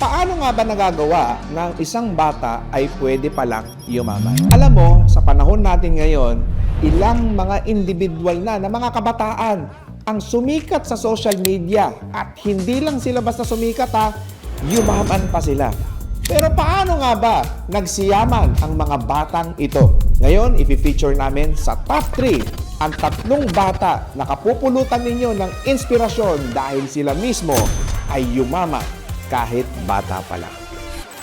Paano nga ba nagagawa ng isang bata ay pwede palang yumaman? Alam mo, sa panahon natin ngayon, ilang mga individual na na mga kabataan ang sumikat sa social media at hindi lang sila basta sumikat ha, yumaman pa sila. Pero paano nga ba nagsiyaman ang mga batang ito? Ngayon, ipi-feature namin sa top 3 ang tatlong bata na kapupulutan ninyo ng inspirasyon dahil sila mismo ay yumaman kahit bata pa lang.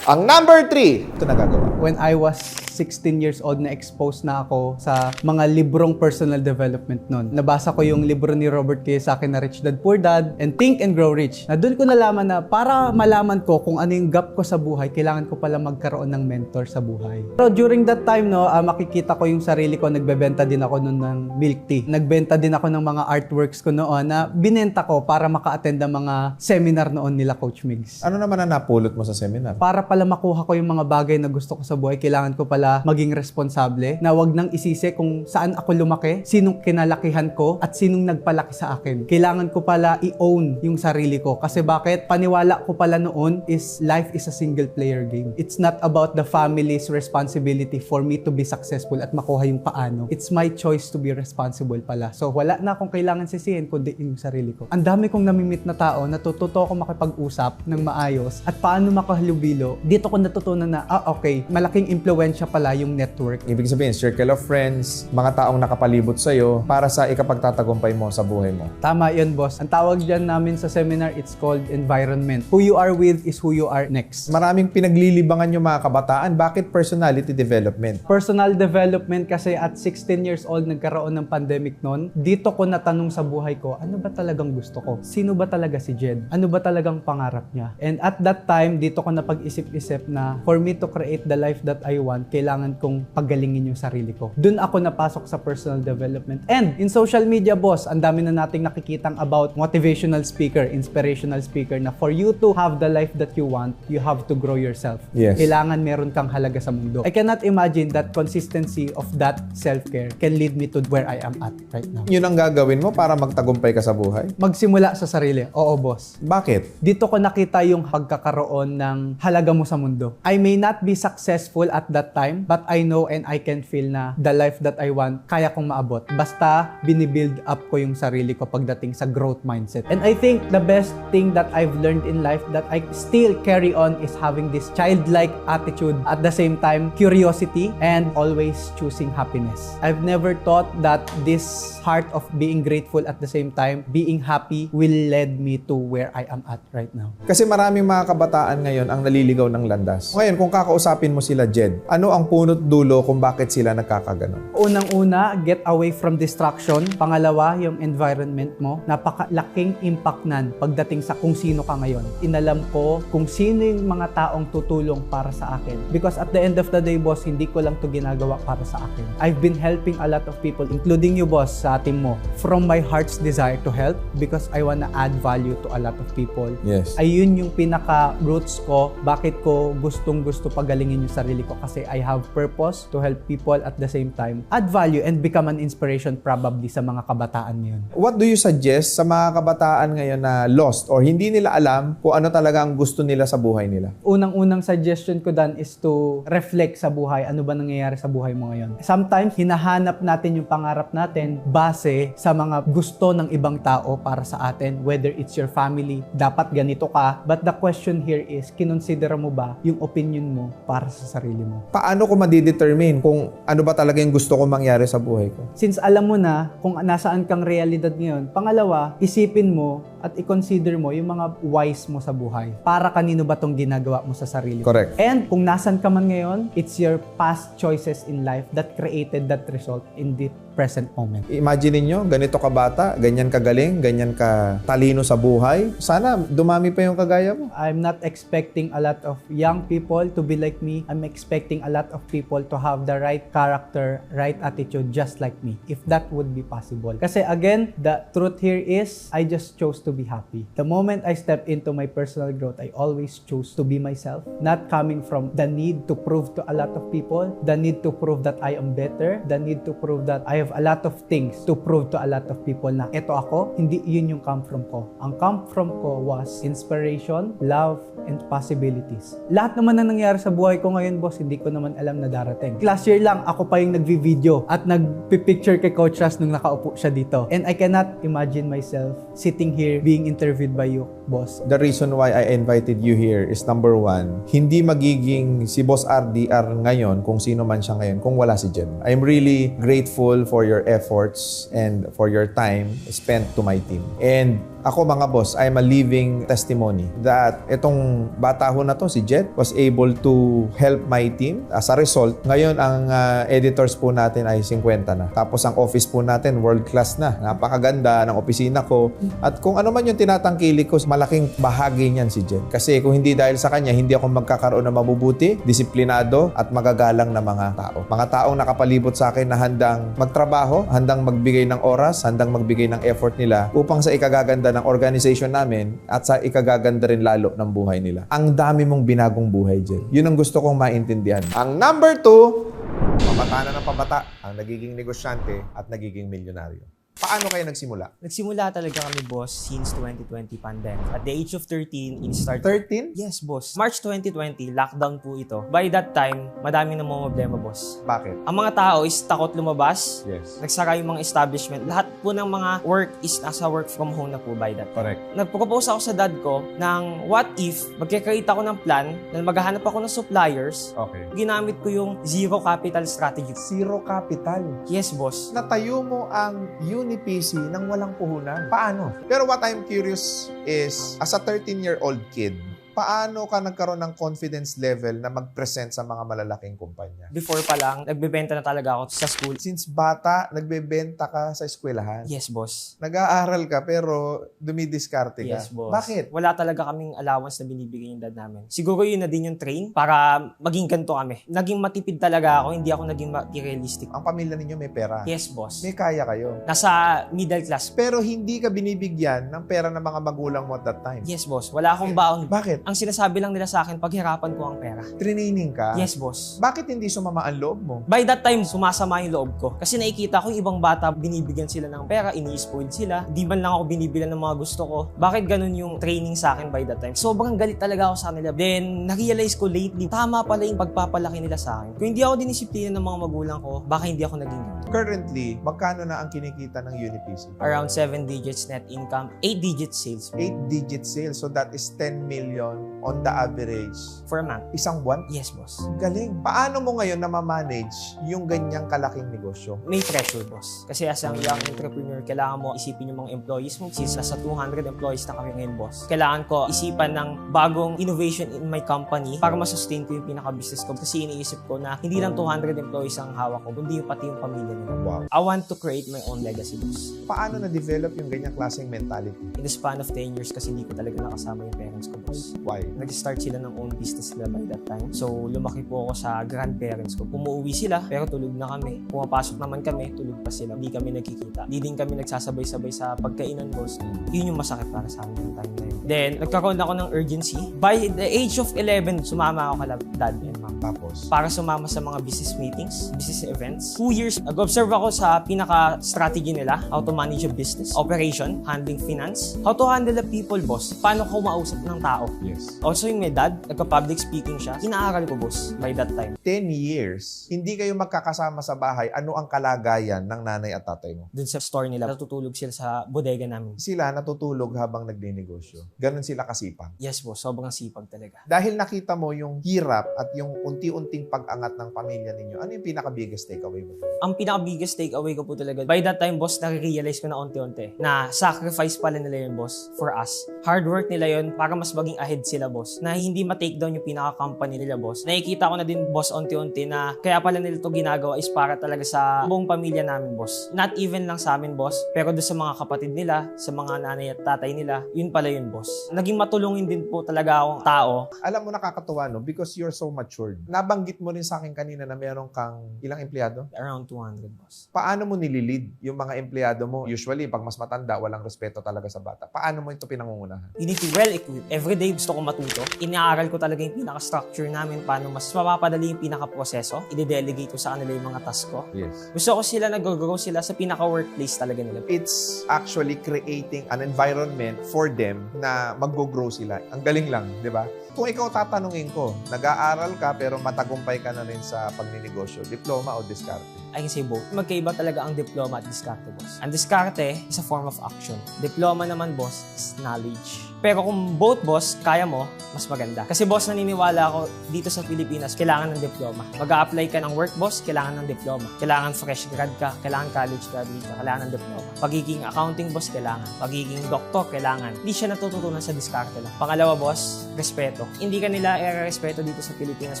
Ang number 3, ito nagagawa. When I was 16 years old, na-expose na ako sa mga librong personal development nun. Nabasa ko yung libro ni Robert Kiyosaki na Rich Dad Poor Dad and Think and Grow Rich. Na doon ko nalaman na para malaman ko kung ano yung gap ko sa buhay, kailangan ko pala magkaroon ng mentor sa buhay. Pero during that time, no, ah, makikita ko yung sarili ko, nagbebenta din ako noon ng milk tea. Nagbenta din ako ng mga artworks ko noon na binenta ko para maka-attend ng mga seminar noon nila Coach Migs. Ano naman ang napulot mo sa seminar? Para pala makuha ko yung mga bagay na gusto ko sa buhay, kailangan ko pala maging responsable na wag nang isisi kung saan ako lumaki, sinong kinalakihan ko, at sinong nagpalaki sa akin. Kailangan ko pala i-own yung sarili ko. Kasi bakit? Paniwala ko pala noon is life is a single player game. It's not about the family's responsibility for me to be successful at makuha yung paano. It's my choice to be responsible pala. So wala na akong kailangan sisihin kundi yung sarili ko. Ang dami kong namimit na tao, natututo ako makipag-usap ng maayos at paano makahalubilo. Dito ko natutunan na, ah okay, malaking impluensya pala yung network. Ibig sabihin, circle of friends, mga taong nakapalibot sa'yo para sa ikapagtatagumpay mo sa buhay mo. Tama yun, boss. Ang tawag dyan namin sa seminar, it's called environment. Who you are with is who you are next. Maraming pinaglilibangan yung mga kabataan. Bakit personality development? Personal development kasi at 16 years old nagkaroon ng pandemic noon. Dito ko natanong sa buhay ko, ano ba talagang gusto ko? Sino ba talaga si Jed? Ano ba talagang pangarap niya? And at that time, dito ko napag-isip-isip na for me to create the life that I want, kailangan kong pagalingin yung sarili ko. Doon ako napasok sa personal development. And in social media, boss, ang dami na nating nakikitang about motivational speaker, inspirational speaker na for you to have the life that you want, you have to grow yourself. Yes. Kailangan meron kang halaga sa mundo. I cannot imagine that consistency of that self-care can lead me to where I am at right now. Yun ang gagawin mo para magtagumpay ka sa buhay? Magsimula sa sarili. Oo, boss. Bakit? Dito ko nakita yung pagkakaroon ng halaga mo sa mundo. I may not be successful at that time, but I know and I can feel na the life that I want, kaya kong maabot. Basta binibuild up ko yung sarili ko pagdating sa growth mindset. And I think the best thing that I've learned in life that I still carry on is having this childlike attitude at the same time curiosity and always choosing happiness. I've never thought that this heart of being grateful at the same time, being happy will lead me to where I am at right now. Kasi maraming mga kabataan ngayon ang naliligaw ng landas. Ngayon, kung kakausapin mo sila, Jed, ano ang punot dulo kung bakit sila nagkakaganon? Unang-una, get away from distraction. Pangalawa, yung environment mo. Napakalaking impact nan pagdating sa kung sino ka ngayon. Inalam ko kung sino yung mga taong tutulong para sa akin. Because at the end of the day, boss, hindi ko lang to ginagawa para sa akin. I've been helping a lot of people, including you, boss, sa team mo. From my heart's desire to help because I wanna add value to a lot of people. Yes. Ayun yung pinaka-roots ko, bakit ko gustong-gusto pagalingin yung sarili ko kasi I have purpose to help people at the same time add value and become an inspiration probably sa mga kabataan ngayon. What do you suggest sa mga kabataan ngayon na lost or hindi nila alam kung ano talaga ang gusto nila sa buhay nila? Unang-unang suggestion ko dan is to reflect sa buhay, ano ba nangyayari sa buhay mo ngayon. Sometimes, hinahanap natin yung pangarap natin base sa mga gusto ng ibang tao para sa atin, whether it's your family, dapat ganito ka. But the question here is, kinonsider mo ba yung opinion mo para sa sarili mo? Paano ko madidetermine kung ano ba talaga yung gusto ko mangyari sa buhay ko? Since alam mo na kung nasaan kang realidad ngayon, pangalawa, isipin mo at i-consider mo yung mga wise mo sa buhay. Para kanino ba tong ginagawa mo sa sarili mo? Correct. And kung nasan ka man ngayon, it's your past choices in life that created that result in the present moment. Imagine niyo, ganito ka bata, ganyan ka galing, ganyan ka talino sa buhay. Sana dumami pa yung kagaya mo. I'm not expecting a lot of young people to be like me. I'm expecting a lot of people to have the right character, right attitude just like me. If that would be possible. Kasi again, the truth here is I just chose to be happy. The moment I step into my personal growth, I always choose to be myself, not coming from the need to prove to a lot of people, the need to prove that I am better, the need to prove that I have a lot of things to prove to a lot of people na eto ako, hindi yun yung come from ko. Ang come from ko was inspiration, love, and possibilities. Lahat naman na nangyari sa buhay ko ngayon, boss, hindi ko naman alam na darating. Last year lang, ako pa yung nagvi-video at nagpi-picture kay Coach Ras nung nakaupo siya dito. And I cannot imagine myself sitting here being interviewed by you, boss. The reason why I invited you here is number one, hindi magiging si Boss RDR ngayon kung sino man siya ngayon kung wala si Jem. I'm really grateful for your efforts and for your time spent to my team. And ako mga boss, I'm a living testimony that itong bata ho na to, si Jet, was able to help my team. As a result, ngayon ang ah, editors po natin ay 50 na. Tapos ang office po natin, world class na. Napakaganda ng opisina ko. At kung ano man yung tinatangkili ko, malaking bahagi niyan si Jet. Kasi kung hindi dahil sa kanya, hindi ako magkakaroon ng mabubuti, disiplinado, at magagalang na mga tao. Mga taong nakapalibot sa akin na handang magtrabaho, handang magbigay ng oras, handang magbigay ng effort nila upang sa ikagaganda ng organization namin at sa ikagaganda rin lalo ng buhay nila. Ang dami mong binagong buhay, Jen. Yun ang gusto kong maintindihan. Ang number two, pabata na ng pabata ang nagiging negosyante at nagiging milyonaryo. Paano kayo nagsimula? Nagsimula talaga kami, boss, since 2020 pandemic. At the age of 13, in start... 13? Yes, boss. March 2020, lockdown po ito. By that time, madami na mga problema, boss. Bakit? Ang mga tao is takot lumabas, Yes. nagsara yung mga establishment. Lahat po ng mga work is nasa work from home na po by that time. Correct. Nagpropose ako sa dad ko ng what if magkakreate ako ng plan na maghahanap ako ng suppliers, Okay. ginamit ko yung zero capital strategy. Zero capital. Yes, boss. natayo mo ang UniPC nang walang puhunan. Paano? Pero what I'm curious is, as a 13-year-old kid, paano ka nagkaroon ng confidence level na mag-present sa mga malalaking kumpanya? Before pa lang, nagbebenta na talaga ako sa school. Since bata, nagbebenta ka sa eskwelahan. Yes, boss. Nag-aaral ka pero dumidiskarte ka. Yes, boss. Bakit? Wala talaga kaming allowance na binibigay yung dad namin. Siguro yun na din yung train para maging ganito kami. Naging matipid talaga ako, hindi ako naging materialistic. Ang pamilya ninyo may pera. Yes, boss. May kaya kayo. Nasa middle class. Pero hindi ka binibigyan ng pera ng mga magulang mo at that time. Yes, boss. Wala akong baon. Bakit? Ang sinasabi lang nila sa akin, paghirapan ko ang pera. Training ka? Yes, boss. Bakit hindi sumama ang loob mo? By that time, sumasama yung loob ko. Kasi nakikita ko yung ibang bata, binibigyan sila ng pera, ini-spoil sila. Di man lang ako binibilan ng mga gusto ko. Bakit ganun yung training sa akin by that time? Sobrang galit talaga ako sa kanila. Then, na-realize ko lately, tama pala yung pagpapalaki nila sa akin. Kung hindi ako dinisiplina ng mga magulang ko, baka hindi ako naging ganun. Currently, magkano na ang kinikita ng UniPC? Around 7 digits net income, 8 digits sales 8-digit sales. So that is 10 million on the average. for a month. Isang buwan? Yes, boss. Galing. Paano mo ngayon na ma-manage yung ganyang kalaking negosyo? may pressure, boss. Kasi as ang young entrepreneur, kailangan mo isipin yung mga employees mo. Since nasa 200 employees na kami ngayon, boss. Kailangan ko isipan ng bagong innovation in my company para masustain ko yung pinaka-business ko. Kasi iniisip ko na hindi lang 200 employees ang hawak ko, kundi yung pati yung pamilya nila. Wow. I want to create my own legacy, boss. Paano na-develop yung ganyang klaseng mentality? In the span of 10 years kasi hindi ko talaga nakasama yung parents ko, boss. Why? Nag-start sila ng own business nila by that time. So, lumaki po ako sa grandparents ko. Umuwi sila, pero tulog na kami. Pumapasok naman kami, tulog pa sila. Hindi kami nagkikita. Hindi din kami nagsasabay-sabay sa pagkainan, boss. Yun yung masakit para sa amin yung time na yun. Then, nagkaroon ako ng urgency. By the age of 11, sumama ako kala dad and Tapos? para sumama sa mga business meetings, business events. Two years, nag-observe ako sa pinaka-strategy nila, how to manage a business, operation, handling finance, how to handle the people, boss. Paano ko mausap ng tao. Yes. Also yung may dad, nagka-public speaking siya. Kinaaral ko, boss, by that time. 10 years, hindi kayo magkakasama sa bahay, ano ang kalagayan ng nanay at tatay mo? Dun sa store nila, natutulog sila sa bodega namin. Sila natutulog habang nagninegosyo. Ganon sila kasipag. Yes, boss, sobrang sipag talaga. Dahil nakita mo yung hirap at yung unti-unting pag-angat ng pamilya ninyo, ano yung pinaka-biggest takeaway mo? Ang pinaka-biggest takeaway ko po talaga, by that time, boss, nare-realize ko na unti-unti na sacrifice pala nila yun, boss, for us. Hard work nila yun para mas maging ahead sila, boss. Na hindi ma-take down yung pinaka-company nila, boss. Nakikita ko na din, boss, unti-unti na kaya pala nila to ginagawa is para talaga sa buong pamilya namin, boss. Not even lang sa amin, boss, pero doon sa mga kapatid nila, sa mga nanay at tatay nila, yun pala yun, boss. Naging matulungin din po talaga akong tao. Alam mo nakakatuwa no because you're so matured. Nabanggit mo rin sa akin kanina na meron kang ilang empleyado? Around 200, boss. Paano mo nililid yung mga empleyado mo? Usually, pag mas matanda, walang respeto talaga sa bata. Paano mo ito pinangungunahan? You need to well equipped. Every day gusto ko matuto. Inaaral ko talaga yung pinaka-structure namin paano mas mapapadali yung pinaka-proseso. I-delegate ko sa kanila yung mga task ko. Yes. Gusto ko sila nag-grow sila sa pinaka-workplace talaga nila. It's actually creating an environment for them na mag-grow sila. Ang galing lang, di ba? Kung ikaw tatanungin ko, nag-aaral ka pero matagumpay ka na rin sa pagninegosyo, diploma o diskarte? I can say both. Magkaiba talaga ang diploma at diskarte, boss. Ang diskarte is a form of action. Diploma naman, boss, is knowledge. Pero kung both, boss, kaya mo, mas maganda. Kasi, boss, naniniwala ako dito sa Pilipinas, kailangan ng diploma. mag apply ka ng work, boss, kailangan ng diploma. Kailangan fresh grad ka, kailangan college graduate ka, kailangan ng diploma. Pagiging accounting, boss, kailangan. Pagiging doktor, kailangan. Hindi siya natututunan sa diskarte lang. Pangalawa, boss, respeto. Hindi ka nila i-respeto dito sa Pilipinas,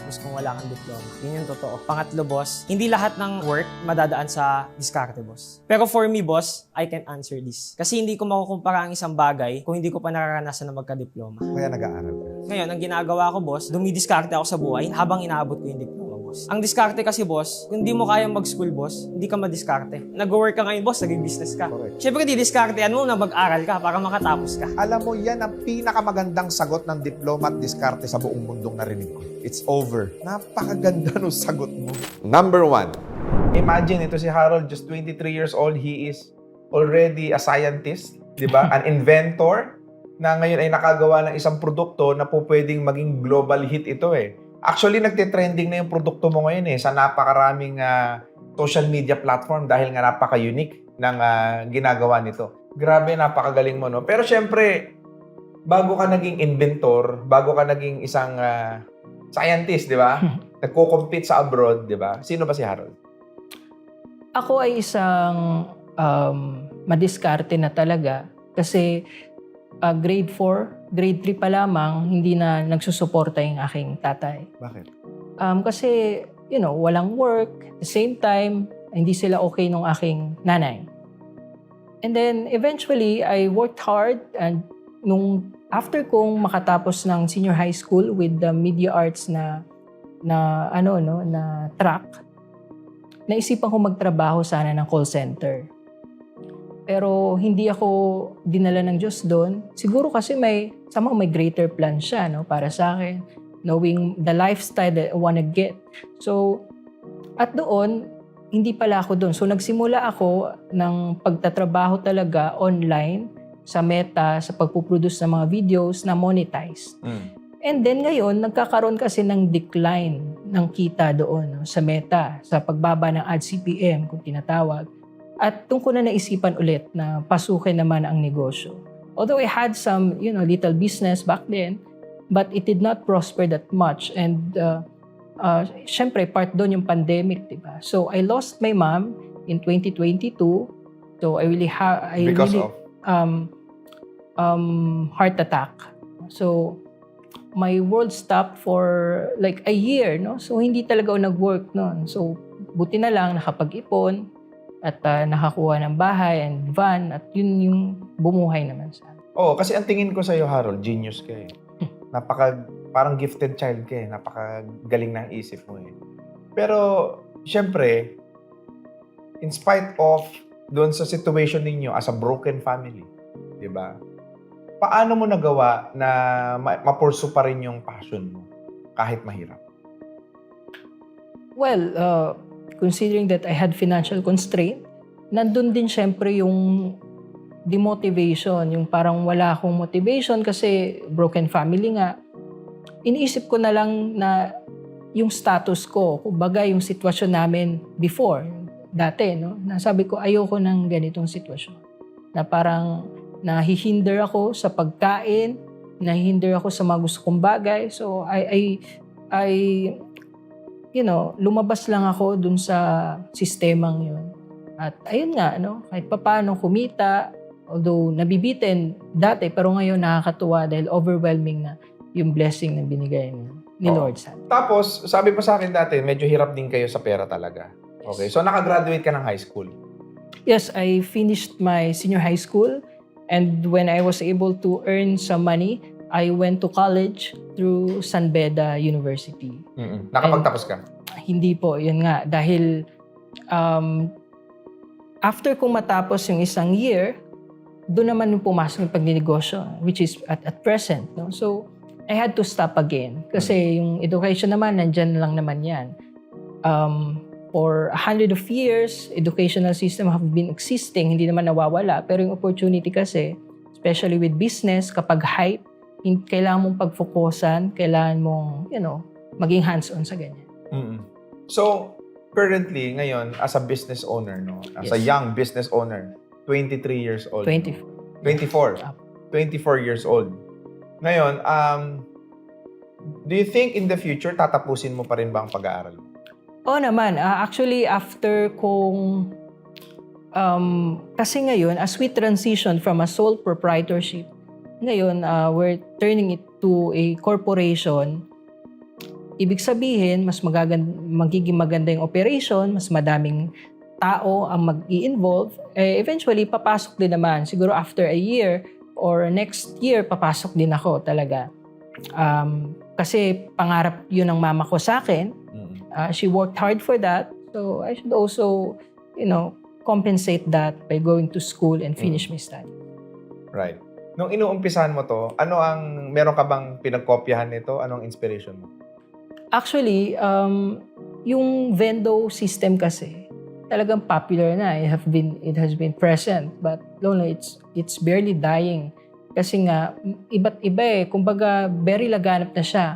boss, kung wala kang diploma. Yun yung totoo. Pangatlo, boss, hindi lahat ng work madadaan sa diskarte, boss. Pero for me, boss, I can answer this. Kasi hindi ko makukumpara ang isang bagay kung hindi ko pa nararanasan na magka-diploma. Kaya nag-aaral ka. Ngayon, ang ginagawa ko, boss, dumidiskarte ako sa buhay habang inaabot ko yung diploma, boss. Ang diskarte kasi, boss, kung hindi mo kayang mag-school, boss, hindi ka madiskarte. Nag-work ka ngayon, boss, naging business ka. Correct. Siyempre, didiskartean mo na mag-aral ka para makatapos ka. Alam mo, yan ang pinakamagandang sagot ng diploma at diskarte sa buong mundong narinig ko. It's over. Napakaganda ng sagot mo. Number one. Imagine, ito si Harold, just 23 years old. He is already a scientist, di ba? An inventor na ngayon ay nakagawa ng isang produkto na po pwedeng maging global hit ito eh. Actually, nagte-trending na yung produkto mo ngayon eh sa napakaraming ah, social media platform dahil nga napaka-unique ng ah, ginagawa nito. Grabe, napakagaling mo, no? Pero syempre, bago ka naging inventor, bago ka naging isang ah, scientist, di ba? Nagko-compete sa abroad, di ba? Sino ba si Harold? Ako ay isang um, madiskarte na talaga kasi uh, grade 4, grade 3 pa lamang, hindi na nagsusuporta yung aking tatay. Bakit? Um, kasi, you know, walang work. At the same time, hindi sila okay nung aking nanay. And then, eventually, I worked hard and nung after kong makatapos ng senior high school with the media arts na na ano no na track naisipan ko magtrabaho sana ng call center. Pero hindi ako dinala ng Diyos doon. Siguro kasi may, somehow may greater plan siya no, para sa akin. Knowing the lifestyle that I wanna get. So, at doon, hindi pala ako doon. So, nagsimula ako ng pagtatrabaho talaga online sa Meta, sa pagpuproduce ng mga videos na monetized. And then ngayon, nagkakaroon kasi ng decline ng kita doon no, sa meta, sa pagbaba ng ad CPM kung tinatawag. At doon ko na naisipan ulit na pasukin naman ang negosyo. Although I had some, you know, little business back then, but it did not prosper that much. And uh, uh, syempre, part doon yung pandemic, di ba? So I lost my mom in 2022. So I really ha- I Because really, of? um, um, heart attack. So, my world stopped for like a year, no? So, hindi talaga ako nag-work noon. So, buti na lang nakapag-ipon at ah, nakakuha ng bahay and van at yun yung bumuhay naman sa akin. Oo, kasi ang tingin ko sa'yo, Harold, genius ka eh. Napaka, parang gifted child ka eh. Napakagaling ng isip mo eh. Pero, syempre, in spite of doon sa situation ninyo as a broken family, di ba? Paano mo nagawa na ma- mapursu pa rin yung passion mo kahit mahirap? Well, uh, considering that I had financial constraint, nandun din syempre yung demotivation, yung parang wala akong motivation kasi broken family nga. Iniisip ko na lang na yung status ko, kumbaga yung sitwasyon namin before, dati, no? Nasabi ko, ayoko ng ganitong sitwasyon. Na parang nahihinder ako sa pagkain, nahihinder ako sa mga gusto kong bagay. So, I, I, I you know, lumabas lang ako dun sa sistemang yun. At ayun nga, no, kahit papaano kumita, although nabibitin dati, pero ngayon nakakatuwa dahil overwhelming na yung blessing na binigay ni, ni Oo. Lord sa atin. Tapos, sabi mo sa akin dati, medyo hirap din kayo sa pera talaga. Okay, so nakagraduate ka ng high school. Yes, I finished my senior high school and when I was able to earn some money, I went to college through San Beda University. Mm-mm. Nakapagtapos ka? Hindi po, yun nga. Dahil um, after kong matapos yung isang year, doon naman yung pumasok yung pagninegosyo, which is at, at present. No? So, I had to stop again. Kasi yung education naman, nandyan lang naman yan. Um, for a hundred of years, educational system have been existing, hindi naman nawawala. Pero yung opportunity kasi, especially with business, kapag hype, kailangan mong pagfokusan, kailangan mong, you know, maging hands-on sa ganyan. mm So, currently, ngayon, as a business owner, no? As a Yes. young business owner, 23 years old. 20. 24. Up. 24 years old. Ngayon, um, do you think in the future, tatapusin mo pa rin ba ang pag-aaral? Oo naman. Ah, actually, after kung... Um, kasi ngayon, as we transition from a sole proprietorship, ngayon, ah, we're turning it to a corporation. Ibig sabihin, mas magagan- magiging maganda yung operation, mas madaming tao ang mag-i-involve. Eh, eventually, papasok din naman. Siguro after a year or next year, papasok din ako talaga. Um, kasi pangarap yun ng mama ko sa akin. Mm. Uh, she worked hard for that. So I should also, you know, compensate that by going to school and finish my study. Right. Nung inuumpisahan mo to, ano ang, meron ka bang pinagkopyahan nito? Anong inspiration mo? Actually, um, yung Vendo system kasi, talagang popular na. It have been it has been present, but no, it's it's barely dying. Kasi nga iba't iba eh. Kumbaga, very laganap na siya.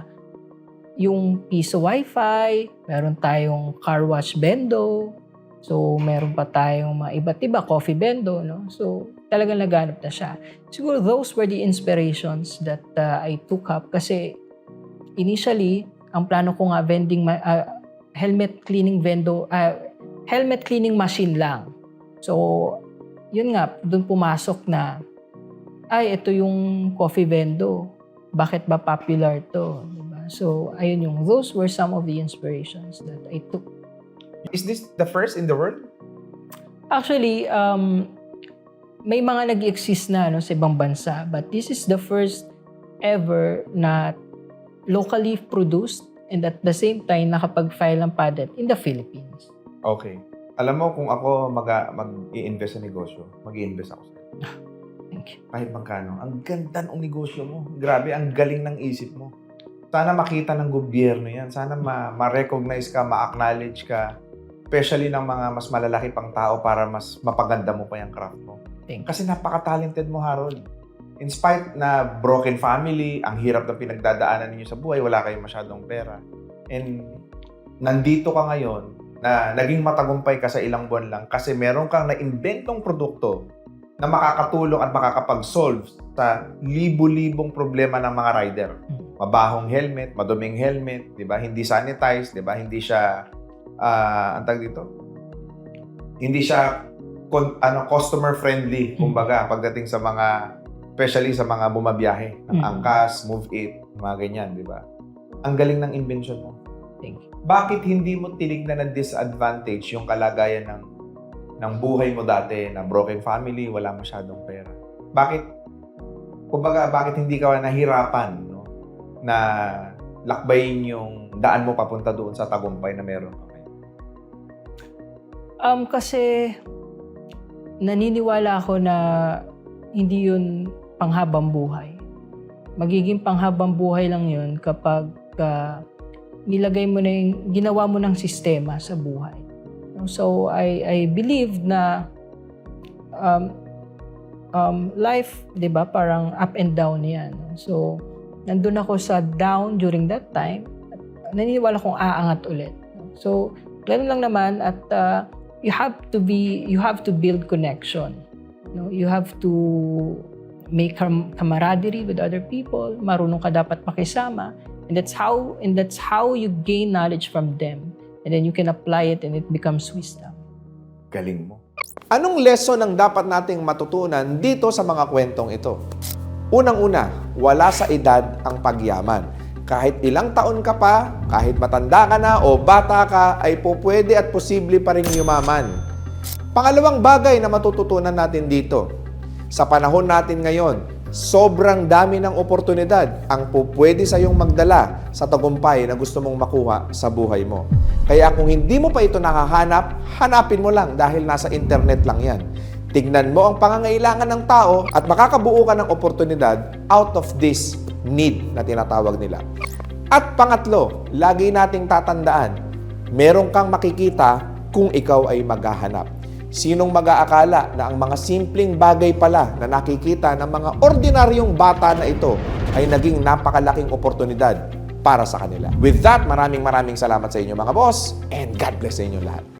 Yung piso wifi, meron tayong car wash bendo, so meron pa tayong mga iba't iba, coffee bendo, no? So, talagang laganap na siya. Siguro those were the inspirations that uh, I took up kasi initially, ang plano ko nga vending ah, helmet cleaning vendo ah, helmet cleaning machine lang. So, yun nga, doon pumasok na ay ito yung coffee vendo. Bakit ba popular to? Diba? So, ayun yung those were some of the inspirations that I took. Is this the first in the world? Actually, um, may mga nag-exist na no, sa ibang bansa, but this is the first ever na locally produced and at the same time nakapag-file ng patent in the Philippines. Okay. Alam mo, kung ako mag- mag-i-invest sa negosyo, mag-i-invest ako sa'yo. Thank you. Kahit magkano. Ang ganda ng negosyo mo. Grabe, ang galing ng isip mo. Sana makita ng gobyerno yan. Sana ma- ma-recognize ka, ma-acknowledge ka. Especially ng mga mas malalaki pang tao para mas mapaganda mo pa yung craft mo. Thank you. Kasi napaka-talented mo, Harold. In spite na broken family, ang hirap ng pinagdadaanan ninyo sa buhay, wala kayong masyadong pera. And nandito ka ngayon na naging matagumpay ka sa ilang buwan lang kasi meron kang na-inventong produkto na makakatulong at makakapag-solve sa libo-libong problema ng mga rider. Mabahong helmet, maduming helmet, 'di ba? Hindi sanitized, 'di ba? Hindi siya ah, ang tawag dito. Hindi siya kon- ano customer friendly kumbaga pagdating sa mga especially sa mga bumabiyahe ng Mm. angkas, move it, mga ganyan, 'di ba? Ang galing ng invention mo. Thank you. Bakit hindi mo tinignan na disadvantage yung kalagayan ng ng buhay mo dati na broken family, wala masyadong pera? Bakit kumbaga bakit hindi ka nahirapan no na lakbayin yung daan mo papunta doon sa tagumpay na meron? Um, kasi naniniwala ako na hindi yun panghabang buhay. Magiging panghabang buhay lang yun kapag ah, nilagay mo na yung, ginawa mo ng sistema sa buhay. So, I, I believe na um, um, life, di ba, parang up and down yan. So, nandun ako sa down during that time. Naniniwala kong aangat ulit. So, ganun lang naman at ah, you have to be you have to build connection no you have to make camaraderie with other people marunong ka dapat makisama and that's how and that's how you gain knowledge from them and then you can apply it and it becomes wisdom Galing mo. Anong lesson ang dapat nating matutunan dito sa mga kwentong ito? Unang-una, wala sa edad ang pagyaman. Kahit ilang taon ka pa, kahit matanda ka na o bata ka, ay po pwede at posible pa rin yumaman. Pangalawang bagay na matututunan natin dito, sa panahon natin ngayon, sobrang dami ng oportunidad ang pupwede sa iyong magdala sa tagumpay na gusto mong makuha sa buhay mo. Kaya kung hindi mo pa ito nakahanap, hanapin mo lang dahil nasa internet lang yan. Tignan mo ang pangangailangan ng tao at makakabuo ka ng oportunidad out of this need na tinatawag nila. At pangatlo, lagi nating tatandaan, meron kang makikita kung ikaw ay maghahanap. Sinong mag-aakala na ang mga simpleng bagay pala na nakikita ng mga ordinaryong bata na ito ay naging napakalaking oportunidad para sa kanila. With that, maraming maraming salamat sa inyo mga boss and God bless sa inyo lahat.